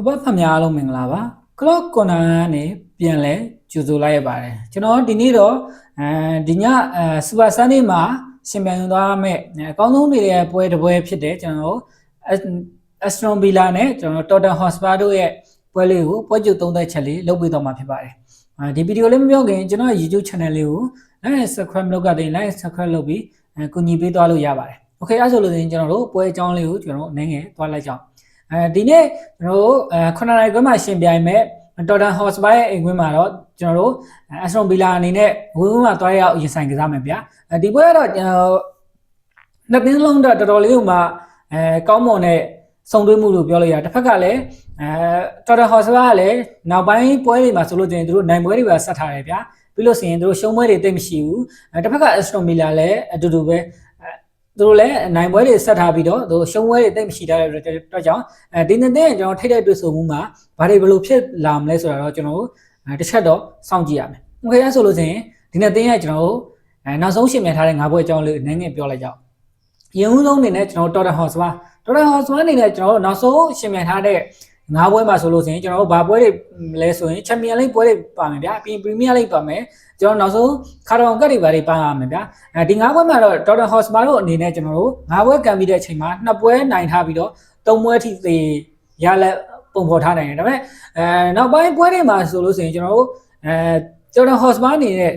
ဆိုပတ်သက်များအားလုံးမင်္ဂလာပါ clock corner နဲ့ပြန်လဲကြိုဆိုလိုက်ရပါတယ်ကျွန်တော်ဒီနေ့တော့အဲဒီညစူပါဆန်နေ့မှာရှင်ပြန်သွားမဲ့အကောင်းဆုံးတွေရဲ့ပွဲတစ်ပွဲဖြစ်တယ်ကျွန်တော် Aston Villa နဲ့ကျွန်တော် Tottenham Hotspur တို့ရဲ့ပွဲလေးကိုပွဲကြုံသုံးသက်ချက်လေးလုပ်ပေးတော့မှာဖြစ်ပါတယ်ဒီဗီဒီယိုလေးမပြောခင်ကျွန်တော် YouTube channel လေးကို like subscribe လုပ်ကြတဲ့ like subscribe လုပ်ပြီးကူညီပေးသွားလို့ရပါတယ် okay အဲဆိုလို့ရင်ကျွန်တော်တို့ပွဲအကြောင်းလေးကိုကျွန်တော်အနေငယ်သွားလိုက်ကြအောင် အဲဒီနေ့ကျွန်တော်တို့အဲခုနနိုင်ခွဲမှာရှင်ပြိုင်မဲ့တော်တန်ဟော့စပါရဲ့အိမ်ခွင်းမှာတော့ကျွန်တော်တို့အက်စတွန်ဗီလာအနေနဲ့ဝင်းဝင်းမှာတွားရောက်ရင်ဆိုင်ကစားမယ်ဗျာဒီပွဲကတော့ကျွန်တော်နှစ်သင်းလုံးတော့တော်တော်လေးကမှအဲကောင်းမွန်တဲ့စုံတွဲမှုလို့ပြောလို့ရတယ်တစ်ဖက်ကလည်းအဲတော်တန်ဟော့စပါကလည်းနောက်ပိုင်းပွဲတွေမှာဆိုလို့ချင်းတို့နိုင်ပွဲတွေပါဆက်ထားတယ်ဗျာပြီးလို့ဆိုရင်တို့ရှုံးပွဲတွေတိတ်မရှိဘူးအဲတစ်ဖက်ကအက်စတွန်ဗီလာလည်းအတူတူပဲ သူတို့လည်းနိုင်ပွဲတွေဆက်ထားပြီးတော့သူရှုံးပွဲတွေတိတ်မရှိတာတဲ့အတွက်ကြောင့်အဲဒီနေ့တဲ့ကျွန်တော်ထိတဲ့တွေ့ဆုံမှုမှာဘာတွေဘလို့ဖြစ်လာမလဲဆိုတာတော့ကျွန်တော်တစ်ချက်တော့စောင့်ကြည့်ရမယ်။ Okay ဆိုလို့ဆိုရင်ဒီနေ့တင်းရဲ့ကျွန်တော်နောက်ဆုံးရှင်မြန်ထားတဲ့၅ပွဲအကြောင်းလေးနည်းနည်းပြောလိုက်ကြအောင်။ရင်ဦးဆုံးအနေနဲ့ကျွန်တော်တော်တန်ဟော့စပါတော်တန်ဟော့စပါအနေနဲ့ကျွန်တော်နောက်ဆုံးရှင်မြန်ထားတဲ့ ငါးပွဲမှာဆိုလို့ဆိုရင်ကျွန်တော်တို့ဘာပွဲတွေလဲဆိုရင်ချန်ပီယံလိပွဲတွေပါမယ်ဗျာပြီးပရီးမီးယားလိပါမယ်ကျွန်တော်နောက်ဆုံးခါတော်ကတ်တွေပါတွေပါရမယ်ဗျာအဲဒီငါးပွဲမှာတော့ဒေါက်တာဟော့စပါတို့အနေနဲ့ကျွန်တော်တို့ငါးပွဲကန်ပြီးတဲ့အချိန်မှာနှစ်ပွဲနိုင်ထားပြီးတော့သုံးပွဲထိသေရလက်ပုံဖော်ထားနိုင်တယ်ဒါပေမဲ့အဲနောက်ပိုင်းပွဲတွေမှာဆိုလို့ဆိုရင်ကျွန်တော်တို့အဲဒေါက်တာဟော့စပါအနေနဲ့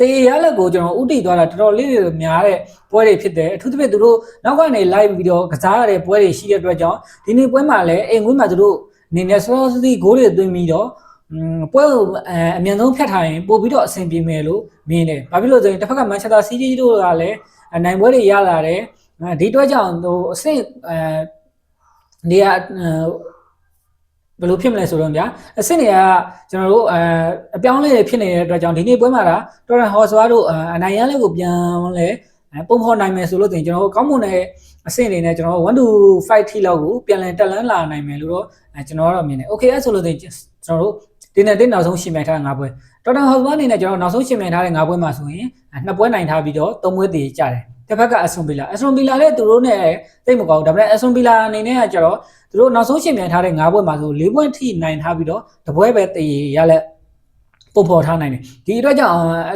တေရလက်ကိုကျွန်တော်ဥတီသွားတာတော်တော်လေးများတဲ့ပွဲတွေဖြစ်တယ်အထူးသဖြင့်သူတို့နောက်ကနေ live ဗီဒီယိုကစားရတဲ့ပွဲတွေရှိတဲ့အတွက်ကြောင့်ဒီနေ့ပွဲမှာလည်းအိမ်ဝင်းမှာသူတို့အနေနဲ့စောစောစီးဂိုးတွေသွင်းပြီးတော့ပွဲကိုအမြန်ဆုံးဖျက်ထားရင်ပို့ပြီးတော့အဆင်ပြေမယ်လို့မြင်တယ်။ဘာဖြစ်လို့ဆိုရင်တစ်ဖက်ကမန်ချက်စတာစီးတီးတို့ကလည်းနိုင်ပွဲတွေရလာတယ်။ဒီအတွက်ကြောင့်ဟိုအဆင့်အဲဒီက ဘယ်လိုဖြစ်မလဲဆိုတော့ဗျာအစ်စ်တွေကကျွန်တော်တို့အအပြောင်းလဲဖြစ်နေတဲ့အတွက်ကြောင့်ဒီနေ့ပွဲမှာဒါတော်ရန်ဟော်ဆွာတို့အနိုင်ရန်လေးကိုပြန်လဲပုံဖော်နိုင်မယ်ဆိုလို့တင်ကျွန်တော်တို့ကောင်းမွန်တဲ့အဆင့်အနေနဲ့ကျွန်တော်တို့1 to 5ထိလောက်ကိုပြန်လည်တက်လန်းလာနိုင်မယ်လို့တော့ကျွန်တော်ကတော့မြင်တယ်။ Okay အဲ့ဆိုလို့တင်ကျွန်တော်တို့ဒီနေ့တင်နောက်ဆုံးရှင်မြိုင်ထား၅ပွဲတော်တန်ဟော်ဆွာအနေနဲ့ကျွန်တော်နောက်ဆုံးရှင်မြိုင်ထားတဲ့၅ပွဲမှာဆိုရင်နှစ်ပွဲနိုင်ထားပြီးတော့၃ပွဲတည်ကြတယ်။ တစ်ဖက်ကအဆွန်ဘီလာအဆွန်ဘီလာလည်းသူတို့နဲ့တိတ်မကောင်းဒါပေမဲ့အဆွန်ဘီလာအနေနဲ့ကကျတော့သူတို့နောက်ဆုံးရှင်မြန်ထားတဲ့၅ဘွဲ့မှာဆို၄ဘွဲ့ထိနိုင်ထားပြီးတော့တပွဲပဲတည်ရလက်ပုံဖော်ထားနိုင်တယ်ဒီအတွက်ကြောင့်အဲ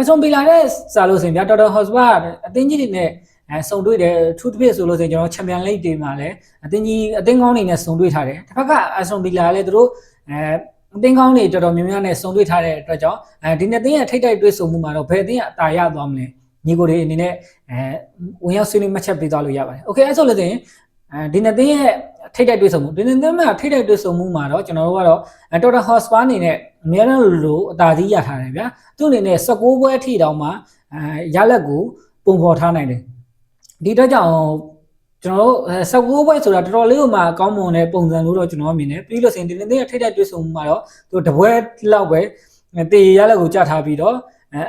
အဆွန်ဘီလာနဲ့စာလို့ဆိုရင်ဗျာတော်တော်ဟော့စပါအသင်းကြီးတွေနဲ့အဲစုံတွေ့တယ်ထူးသဖြင့်ဆိုလို့ဆိုရင်ကျွန်တော်ချန်ပီယံလိဂ်တွေမှာလည်းအသင်းကြီးအသင်းကောင်းတွေနဲ့စုံတွေ့ထားတယ်တစ်ဖက်ကအဆွန်ဘီလာလည်းသူတို့အဲအသင်းကောင်းတွေတော်တော်များများနဲ့စုံတွေ့ထားတဲ့အတွက်ကြောင့်အဲဒီနှစ်သင်းရဲ့ထိတ်တိုက်တွေ့ဆုံမှုမှာတော့ဘယ်အသင်းကအတာရသွားမလဲ ညီကိုတွေအနေနဲ့အဲဝင်ရောက်ဆွေးနွေးမှတ်ချက်ပေးသွားလို့ရပါတယ်။ Okay အဲ့ဆိုလို့ဆိုရင်အဲဒီနှစ်သင်းရဲ့ထိတ်တိုက်တွေ့ဆုံမှုဒီနှစ်သင်းမှာထိတ်တိုက်တွေ့ဆုံမှုမှာတော့ကျွန်တော်တို့ကတော့တော်တော်ဟော့စပါအနေနဲ့အများအားလို့အသာစီးရထားတယ်ဗျာသူ့အနေနဲ့16ပွဲအထိတောင်မှအဲရလက်ကိုပုံဖော်ထားနိုင်တယ်ဒီတော့ကြောင့်ကျွန်တော်တို့16ပွဲဆိုတာတော်တော်လေးကိုမှအကောင်းမွန်တဲ့ပုံစံလို့တော့ကျွန်တော်မြင်တယ်ပြီးလို့ဆိုရင်ဒီနေ့ရဲ့ထိတ်တိုက်တွေ့ဆုံမှုမှာတော့သူတပွဲလောက်ပဲတေရလက်ကိုကြထားပြီးတော့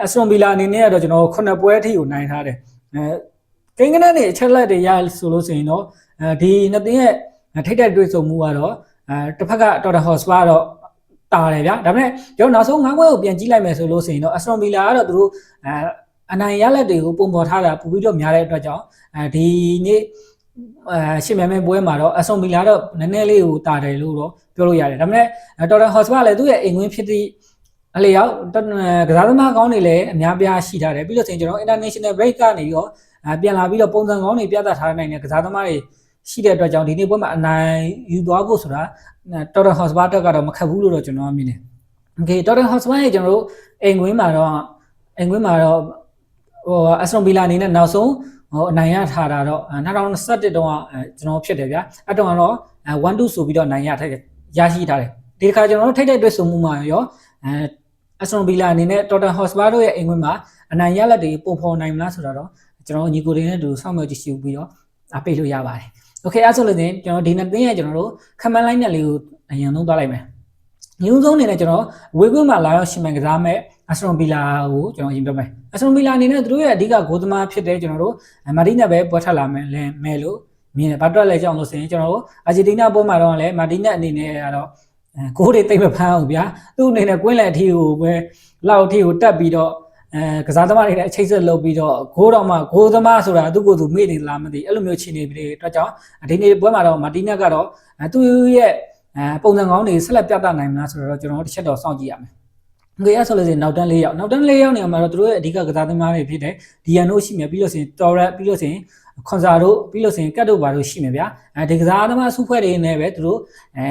အစတွန်ဗီလာအနေနဲ့ကတော့ကျွန်တော်9ပွဲအထိကိုနိုင်ထားတယ်အဲကိန်းကနန်းတွေအချက်လက်တွေရဆိုလို့ဆိုရင်တော့အဲဒီနှစ်သင်းရဲ့ထိတ်တဲ့တွေ့ဆုံမှုကတော့အဲတစ်ဖက်ကတော်တော်ဟော့စပါတော့တာတယ်ဗျာဒါပေမဲ့ကျွန်တော်နောက်ဆုံး၅ခွဲကိုပြန်ကြည့်လိုက်မယ်ဆိုလို့ဆိုရင်တော့အစတွန်ဗီလာကတော့သူတို့အဲအနိုင်ရလက်တွေကိုပုံပေါ်ထားတာပိုပြီးတော့များတဲ့အတွက်ကြောင့်အဲဒီနေ့အဲရှင်းမြန်မဲ့ပွဲမှာတော့အဆွန်မီလာတော့နည်းနည်းလေးကိုတာတယ်လို့တော့ပြောလို့ရတယ်ဒါပေမဲ့တော်တော်ဟော့စပါလည်းသူ့ရဲ့အိမ်ဝင်ဖြစ်သည့် အလျောက်ကစားသမားကောင်းတွေလည်းအများပြားရှိထားတယ်ပြီးလို့ဆိုရင်ကျွန်တော် international break ကနေပြီးတော့ပြန်လာပြီးတော့ပုံစံကောင်းတွေပြသထားနိုင်တဲ့ကစားသမားတွေရှိတဲ့အတွက်ကြောင့်ဒီနေ့ပွဲမှာအနိုင်ယူသွားဖို့ဆိုတာတော်တော်ဟော့စပါတက်ကတော့မခက်ဘူးလို့တော့ကျွန်တော်မြင်တယ်။ Okay တော်တော်ဟော့စပါရဲ့ကျွန်တော်တို့အိမ်ကွင်းမှာတော့အိမ်ကွင်းမှာတော့ဟိုအစတွန်ဘီလာအနေနဲ့နောက်ဆုံးဟိုအနိုင်ရထားတာတော့2021တုန်းကကျွန်တော်ဖြစ်တယ်ဗျာ။အဲ့တုန်းကတော့1 2ဆိုပြီးတော့နိုင်ရထားရရှိထားတယ်။ဒီတစ်ခါကျွန်တော်တို့ထိတ်တဲ့တွေ့ဆုံမှုမှာရောအဲ အစတွန်ဘီလာအနေနဲ့တော်တော်ဟော့စပါတို့ရဲ့အိမ်ကွင်းမှာအနိုင်ရလက်တွေပုံဖော်နိုင်မလားဆိုတာတော့ကျွန်တော်ညီကိုတွေနဲ့တူစောင့်မျှော်ကြည့်ရှုပြီးတော့အပိတ်လို့ရပါတယ်။ Okay အဲ့ဆိုလို့ချင်းကျွန်တော်ဒီနှစ်သင်းရဲ့ကျွန်တော်တို့ခမန်းလိုက်နဲ့လေးကိုအရင်ဆုံးသွားလိုက်မယ်။ညုံဆုံးအနေနဲ့ကျွန်တော်ဝေကွင်းမှာလာရောက်ရှင်မှန်ကစားမဲ့အစတွန်ဘီလာကိုကျွန်တော်အရင်ပြောမယ်။အစတွန်ဘီလာအနေနဲ့သူတို့ရဲ့အဓိကဂိုးသမားဖြစ်တဲ့ကျွန်တော်တို့မာတီးနဲ့ပဲပွဲထွက်လာမယ်လဲမယ်လို့မြင်တယ်။ဘာတွက်လဲကြောင်းလို့ဆိုရင်ကျွန်တော်တို့အာဂျင်တီးနားပွဲမှာတော့လည်းမာတီးနဲ့အနေနဲ့ကတော့ ကိုးတွေတိတ်မဖမ်းအောင်ဗျာ။သူ့အနေနဲ့ကွင်းလယ်အထီကိုပဲလောက်အထီကိုတက်ပြီးတော့အဲကစားသမားတွေလည်းအချိတ်ဆက်လုပ်ပြီးတော့ဂိုးတော့မှဂိုးသမားဆိုတာသူ့ကိုယ်သူမေ့နေလားမသိအဲ့လိုမျိုးခြေနေပြီးတဲ့အတွက်ကြောင့်ဒီနေ့ပွဲမှာတော့မာတီနက်ကတော့အဲသူ့ရဲ့အဲပုံစံကောင်းတွေဆက်လက်ပြသနိုင်မလားဆိုတော့ကျွန်တော်တို့တစ်ချက်တော့စောင့်ကြည့်ရမယ်ငွေရဆိုလို့ရှိရင်နောက်တန်း၄ရောက်နောက်တန်း၄ရောက်နေမှာတော့သူတို့ရဲ့အဓိကကစားသမားတွေဖြစ်တဲ့ဒီယန်တို့ရှိမယ်ပြီးလို့ရှိရင်တော်ရက်ပြီးလို့ရှိရင်ခွန်စာတို့ပြီးလို့ရှိရင်ကတ်တို့ဘာတို့ရှိမယ်ဗျာအဲဒီကစားသမားစုဖွဲ့တွေနဲ့ပဲသူတို့အဲ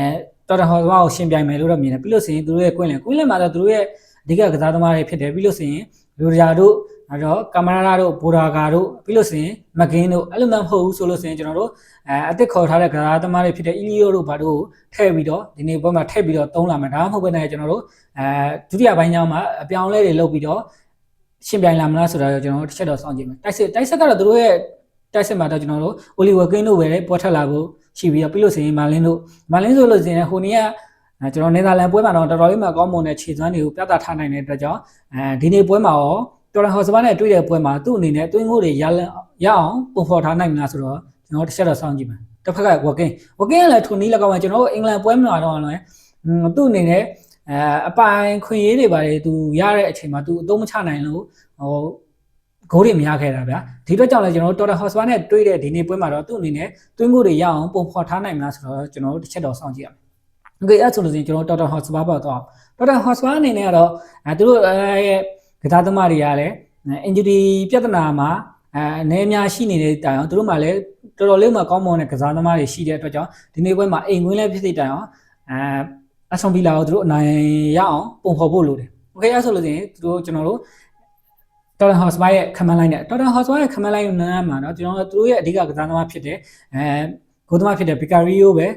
တော်တော်ဟောသမားကိုရှင်းပြိုင်မယ်လို့တော့မြင်တယ်ပြီးလို့ရှိရင်သူတို့ရဲ့ကွင်းလင်ကွင်းလင်မှာတော့သူတို့ရဲ့အဓိကကစားသမားတွေဖြစ်တယ်ပြီးလို့ရှိရင်လူရာတို့အဲ့တော့ကင်မရာတို့ဘူရာဂါတို့ပြီးလို့ရှိရင်မကင်းတို့အဲ့လိုမှမဟုတ်ဘူးဆိုလို့ရှိရင်ကျွန်တော်တို့အဲအစ်စ်ခေါ်ထားတဲ့ကစားသမားတွေဖြစ်တဲ့အီလီယိုတို့ဘာတို့ကိုထည့်ပြီးတော့ဒီနေ့ဘက်မှာထည့်ပြီးတော့သုံးလာမယ်ဒါမှမဟုတ်ဘဲနဲ့ကျွန်တော်တို့အဲဒုတိယပိုင်းကျောင်းမှာအပြောင်းလဲတွေလုပ်ပြီးတော့ရှင်းပြိုင်လာမလားဆိုတာတော့ကျွန်တော်တို့တစ်ချက်တော့စောင့်ကြည့်မယ်တိုက်စစ်တိုက်စစ်ကတော့သူတို့ရဲ့တိုက်စစ်မှာတော့ကျွန်တော်တို့အိုလီဝါကင်းတို့ပဲပေါ်ထက်လာဖို့ရှိပြီးတော့ပြီးလို့ရှိရင်မာလင်းတို့မာလင်းဆိုလို့ရှိရင်ဟိုနေ့ကအဲကျွန်တော်နေသာလန်ပွဲမှာတော့တော်တော်လေးမှကောင်းမွန်တဲ့ခြေစွမ်းတွေကိုပြသထားနိုင်တဲ့အတွက်ကြောင့်အဲဒီနေ့ပွဲမှာရောတော်ရန်ဟော့စပါနဲ့တွေ့တဲ့ပွဲမှာသူ့အနေနဲ့အတွင်းကိုတွေရလရအောင်ပုံဖော်ထားနိုင်မလားဆိုတော့ကျွန်တော်တစ်ချက်တော့စောင့်ကြည့်မယ်တစ်ဖက်က working working ကလည်းထုံနီးလည်းကောင်းမှာကျွန်တော်တို့အင်္ဂလန်ပွဲမှာတော့လည်းသူ့အနေနဲ့အဲအပိုင်ခွင့်ရေးတွေပါတယ်သူရတဲ့အချိန်မှာသူအသုံးမချနိုင်လို့ဟို ဂိုးတွေမရခဲ့တာဗျာဒီတော့ကြောင့်လည်းကျွန်တော်တို့ Total Hotspur နဲ့တွေ့တဲ့ဒီနေ့ပွဲမှာတော့သူ့အနေနဲ့တွင်းကိုတွေရအောင်ပုံဖော်ထားနိုင်မလားဆိုတော့ကျွန်တော်တို့တစ်ချက်တော့စောင့်ကြည့်ရမယ်။ Okay အဲ့ဆိုလို့ရှိရင်ကျွန်တော် Total Hotspur ပေါ့တော့ Total Hotspur အနေနဲ့ကတော့အဲသူတို့ရဲ့ကစားသမားတွေကလည်း injury ပြဿနာမှာအဲအနေအများရှိနေတဲ့တိုင်အောင်သူတို့မှလည်းတော်တော်လေးမှကောင်းမွန်တဲ့ကစားသမားတွေရှိတဲ့အတွက်ကြောင့်ဒီနေ့ပွဲမှာအိမ်ဝင်လည်းဖြစ်တဲ့တိုင်အောင်အဲအဆောင်ပီလာကိုသူတို့အနိုင်ရအောင်ပုံဖော်ဖို့လိုတယ်။ Okay အဲ့ဆိုလို့ရှိရင်သူတို့ကျွန်တော်တို့ Totten Hotspur ရဲ့ command line နဲ့ Totten Hotspur ရဲ့ command line နားမှာเนาะကျွန်တော်တို့သူတို့ရဲ့အဓိကကစားသမားဖြစ်တဲ့အဲဂိုးသမားဖြစ်တဲ့ Vicario ပဲ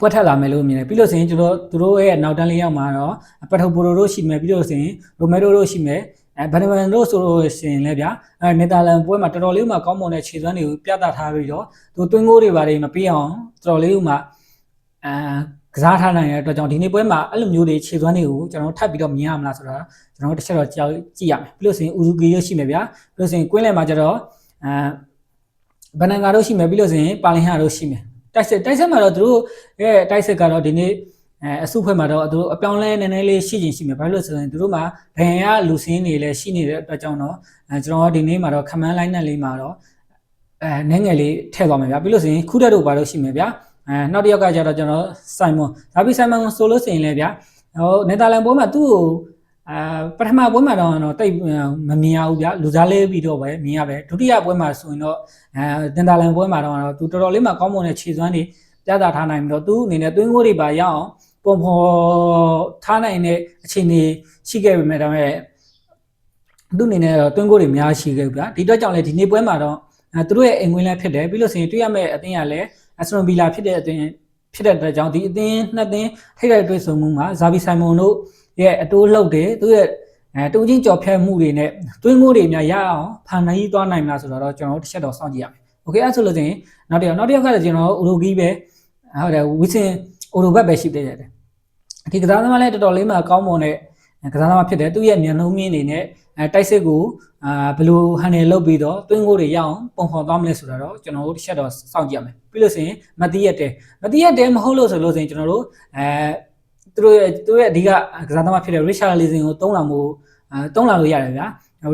ပွက်ထက်လာမယ်လို့မြင်တယ်ပြီးလို့ဆိုရင်ကျွန်တော်သူတို့ရဲ့နောက်တန်းလေးယောက်မှာတော့ပထပိုရိုတို့ရှိမယ်ပြီးလို့ဆိုရင်ရိုမဲရိုတို့ရှိမယ်အဲဘန်နမန်တို့ဆိုလို့ရှိရင်လည်းဗျာအဲနယ်သာလန်ပွဲမှာတော်တော်လေးမှကောင်းမွန်တဲ့ခြေစွမ်းတွေကိုပြသထားပြီးတော့သူသွင်းကိုတွေပါတယ်မပြေးအောင်တော်တော်လေးမှအဲ ကစားထားနိုင်တဲ့အတွက်ကြောင့်ဒီနေ့ပွဲမှာအဲ့လိုမျိုးတွေခြေစွမ်းတွေကိုကျွန်တော်ထပ်ပြီးတော့မြင်ရမလားဆိုတော့ကျွန်တော်တစ်ချက်တော့ကြောက်ကြည့်ရမယ်ပြီးလို့ဆိုရင်ဥဇူကီရရှိမယ်ဗျာပြီးလို့ဆိုရင်ကွင်းလယ်မှာကျတော့အဲဘန်နန်ဂါတို့ရှိမယ်ပြီးလို့ဆိုရင်ပါလင်ဟာတို့ရှိမယ်တိုက်စစ်တိုက်စစ်မှာတော့သူတို့ရဲ့တိုက်စစ်ကတော့ဒီနေ့အဲအစုဖွဲ့မှာတော့သူတို့အပြောင်းလဲနည်းနည်းလေးရှိချင်ရှိမယ်ဘာလို့လဲဆိုရင်သူတို့မှာဒန်ရလူစင်းတွေလည်းရှိနေတဲ့အတွက်ကြောင့်တော့အဲကျွန်တော်ဒီနေ့မှာတော့ခမန်းလိုင်းနဲ့လေးမှာတော့အဲနည်းငယ်လေးထည့်သွားမယ်ဗျာပြီးလို့ဆိုရင်ခုတက်တို့ဘာလို့ရှိမယ်ဗျာ အဲနောက်တစ်ယောက်ကကျတော့ကျွန်တော်ဆိုင်မွန်ဒါပြီးဆိုင်မွန်ဆိုလို့ဆိုရင်လည်းဗျာဟိုနယ်သာလန်ပွဲမှာသူ့ကိုအာပထမပွဲမှာတော့တော့တိတ်မမြင်ရဘူးဗျလူစားလဲပြီးတော့ပဲမြင်ရပဲဒုတိယပွဲမှာဆိုရင်တော့အဲတင်တာလန်ပွဲမှာတော့သူတော်တော်လေးမှကောင်းမွန်တဲ့ခြေစွမ်းတွေပြသထားနိုင်ပြီးတော့သူအနေနဲ့သွင်းကိုတွေပါရအောင်ပုံဖော်ထားနိုင်တဲ့အခြေအနေရှိခဲ့ပေမဲ့ဒါပေမဲ့သူအနေနဲ့တော့သွင်းကိုတွေအများရှိခဲ့ဗျာဒီတော့ကြောင့်လေဒီနေ့ပွဲမှာတော့အဲသူတို့ရဲ့အိမ်ဝင်လည်းဖြစ်တယ်ပြီးလို့ဆိုရင်တွေ့ရမယ့်အသင်းကလည်း အစရွန်ဘီလာဖြစ်တဲ့အသင်းဖြစ်တဲ့အတွက်ကြောင့်ဒီအသင်းနှစ်သင်းထိတဲ့တွေ့ဆုံမှုမှာဇာဗီဆိုင်မွန်တို့ရဲ့အတိုးလှုပ်တယ်သူရဲ့အဲတူချင်းကြော်ဖြဲမှုတွေနဲ့တွင်းငိုးတွေများရအောင်ဖန်နိုင်သွားနိုင်မလားဆိုတော့ကျွန်တော်တို့တစ်ချက်တော့စောင့်ကြည့်ရမယ်။ Okay အဲ့ဆိုလို့ချင်းနောက်တစ်ယောက်နောက်တစ်ယောက်ကလည်းကျွန်တော်တို့အိုရိုဂီပဲဟုတ်တယ်ဝီစင်အိုရိုဘက်ပဲရှိသေးတယ်။ဒီကစားသမားလည်းတော်တော်လေးမှကောင်းမွန်တဲ့ ကစားသမားဖြစ်တယ်သူရဲ့မျက်နှာမြင်းနေနဲ့အဲတိုက်စစ်ကိုအာဘယ်လိုဟန်နယ်လုပ်ပြီးတော့တွင်းကိုတွေရအောင်ပုံဖော်သွားမလဲဆိုတာတော့ကျွန်တော်တို့တစ်ချက်တော့စောင့်ကြည့်ရမယ်ပြီးလို့ဆိုရင်မတိရက်တဲမတိရက်တဲမဟုတ်လို့ဆိုလို့ဆိုရင်ကျွန်တော်တို့အဲသူတို့ရဲ့သူတို့ရဲ့အဓိကကစားသမားဖြစ်တဲ့ Richard Leasing ကိုတုံးလာမှုအဲတုံးလာလို့ရတယ်ဗျာ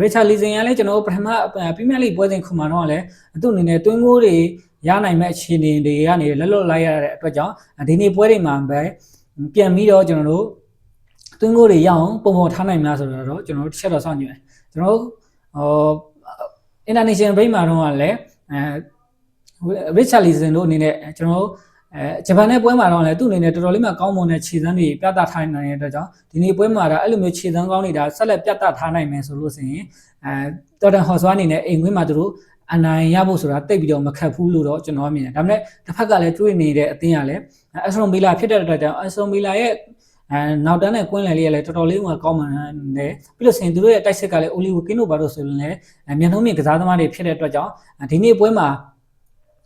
Richard Leasing ကလည်းကျွန်တော်တို့ပထမ Premier League ပွဲစဉ်ခုမှတော့လည်းသူ့အနေနဲ့တွင်းကိုတွေရနိုင်မဲ့အခြေအနေတွေကနေလက်လွတ်လိုက်ရတဲ့အတွက်ကြောင့်ဒီနေ့ပွဲတွေမှာပဲပြန်ပြီးတော့ကျွန်တော်တို့ တွင်းကိုတွေရအောင်ပုံဖော်ထားနိုင်မလားဆိုတော့ကျွန်တော်တို့တစ်ချက်တော့စောင့်ကြည့်မယ်ကျွန်တော်တို့ဟို international break မှာတော့လည်းအဲ Richard Leasing တို့အနေနဲ့ကျွန်တော်တို့အဲဂျပန်နဲ့ပွဲမှာတော့လည်းသူ့အနေနဲ့တော်တော်လေးမှကောင်းမွန်တဲ့ခြေစမ်းတွေပြသထားနိုင်တဲ့အတွက်ကြောင့်ဒီနေ့ပွဲမှာတော့အဲ့လိုမျိုးခြေစမ်းကောင်းတွေဒါဆက်လက်ပြသထားနိုင်မယ်ဆိုလို့ဆိုရင်အဲတော်တန်ဟော့ဆွားအနေနဲ့အိမ်ခွင်းမှာသူတို့အနိုင်ရဖို့ဆိုတာတိတ်ပြီးတော့မခက်ဘူးလို့တော့ကျွန်တော်မြင်တယ်ဒါပေမဲ့တစ်ဖက်ကလည်းတွေးနေတဲ့အသင်းကလည်းအစရွန်ဘီလာဖြစ်တဲ့အတွက်ကြောင့်အစရွန်ဘီလာရဲ့ အဲနောက်တန်းနဲ့ကွင်းလယ်လေးကလည်းတော်တော်လေးကကောင်းမှန်တယ်ပြီးလို့ဆိုရင်သူတို့ရဲ့တိုက်စစ်ကလည်းအိုလီဝကင်းတို့ဘာလို့ဆိုရင်လည်းမျက်နှာမြင့်ကစားသမားတွေဖြစ်တဲ့အတွက်ကြောင့်ဒီနေ့ပွဲမှာ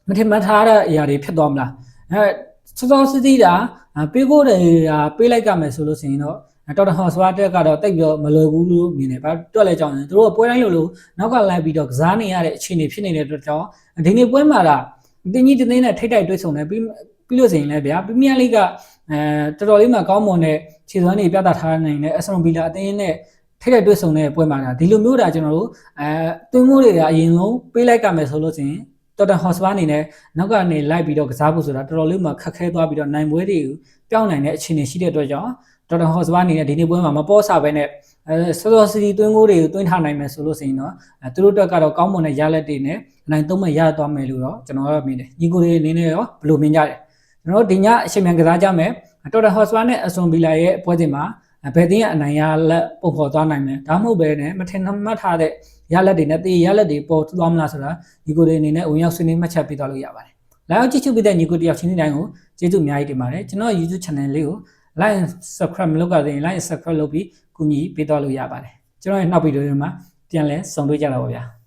မထင်မှတ်ထားတဲ့အရာတွေဖြစ်သွားမလားအဲစောစောစီးစီးတာပေးကိုတွေကပေးလိုက်ကမယ်ဆိုလို့ဆိုရင်တော့တော်တော်ဟော့စဝါတက်ကတော့တိတ်ပြီးတော့မလွယ်ဘူးလို့မြင်တယ်။ဘာတွက်လဲကြောင်းသူတို့ကပွဲတိုင်းလို့လို့နောက်ကလိုက်ပြီးတော့ကစားနေရတဲ့အခြေအနေဖြစ်နေတဲ့အတွက်ကြောင့်ဒီနေ့ပွဲမှာတော့တင်းကြီးတင်းနဲ့ထိတ်တိုက်တွေ့ဆုံတယ်ပြီးပြီးလို့ဆိုရင်လည်းဗျာပရီးမီးယားလိဂ်က အဲတော်တော်လေးမှကောင်းမွန်တဲ့ခြေစွမ်းတွေပြသထားနိုင်တဲ့အစရွန်ဘီလာအသင်းနဲ့ထိတဲ့တွေ့ဆုံတဲ့ပွဲမှာဒါဒီလိုမျိုးဒါကျွန်တော်တို့အဲသွင်းမှုတွေကအရင်ဆုံးပေးလိုက်ကမယ်ဆိုလို့ရှိရင်တော်တော်ဟော့စပါအနေနဲ့နောက်ကနေလိုက်ပြီးတော့ကစားဖို့ဆိုတာတော်တော်လေးမှခက်ခဲသွားပြီးတော့နိုင်ပွဲတွေကိုပြောင်းနိုင်တဲ့အခြေအနေရှိတဲ့အတွက်ကြောင့်တော်တော်ဟော့စပါအနေနဲ့ဒီနေ့ပွဲမှာမပေါ်စားပဲနဲ့အဲစောစောစီစီသွင်းကိုတွေကိုသွင်းထားနိုင်မယ်ဆိုလို့ရှိရင်တော့အဲသူတို့အတွက်ကတော့ကောင်းမွန်တဲ့ရလက်တွေနဲ့အနိုင်သုံးမဲ့ရသွားမယ်လို့တော့ကျွန်တော်ကတော့မြင်တယ်ညီကိုတွေအနေနဲ့ရောဘယ်လိုမြင်ကြလဲ ကျွန်တော်တို့ဒီညအချိန်မြန်ကစားကြမယ်တော်တော်ဟော့စပါနဲ့အစွန်ဘီလာရဲ့ပွဲစဉ်မှာဘယ်တင်းကအနိုင်ရလက်ပုံဖော်သွားနိုင်မလဲဒါမှမဟုတ်ပဲနဲ့မထင်မှတ်ထားတဲ့ရလက်တွေနဲ့တေးရလက်တွေပေါ်သွားမလားဆိုတာညီကိုတွေအနေနဲ့ဝင်ရောက်ဆွေးနွေးမှတ်ချက်ပေးသွားလို့ရပါတယ်။လာရောက်ကြည့်ရှုပေးတဲ့ညီကိုတယောက်ချင်းတိုင်းကိုကျေးဇူးအများကြီးတင်ပါတယ်ကျွန်တော် YouTube channel လေးကို like and subscribe မလုပ်ကြသေးရင် like and subscribe လုပ်ပြီးကူညီပေးသွားလို့ရပါတယ်ကျွန်တော်ရဲ့နောက်ဗီဒီယိုတွေမှာပြန်လဲဆုံတွေ့ကြတော့ပါဗျာ။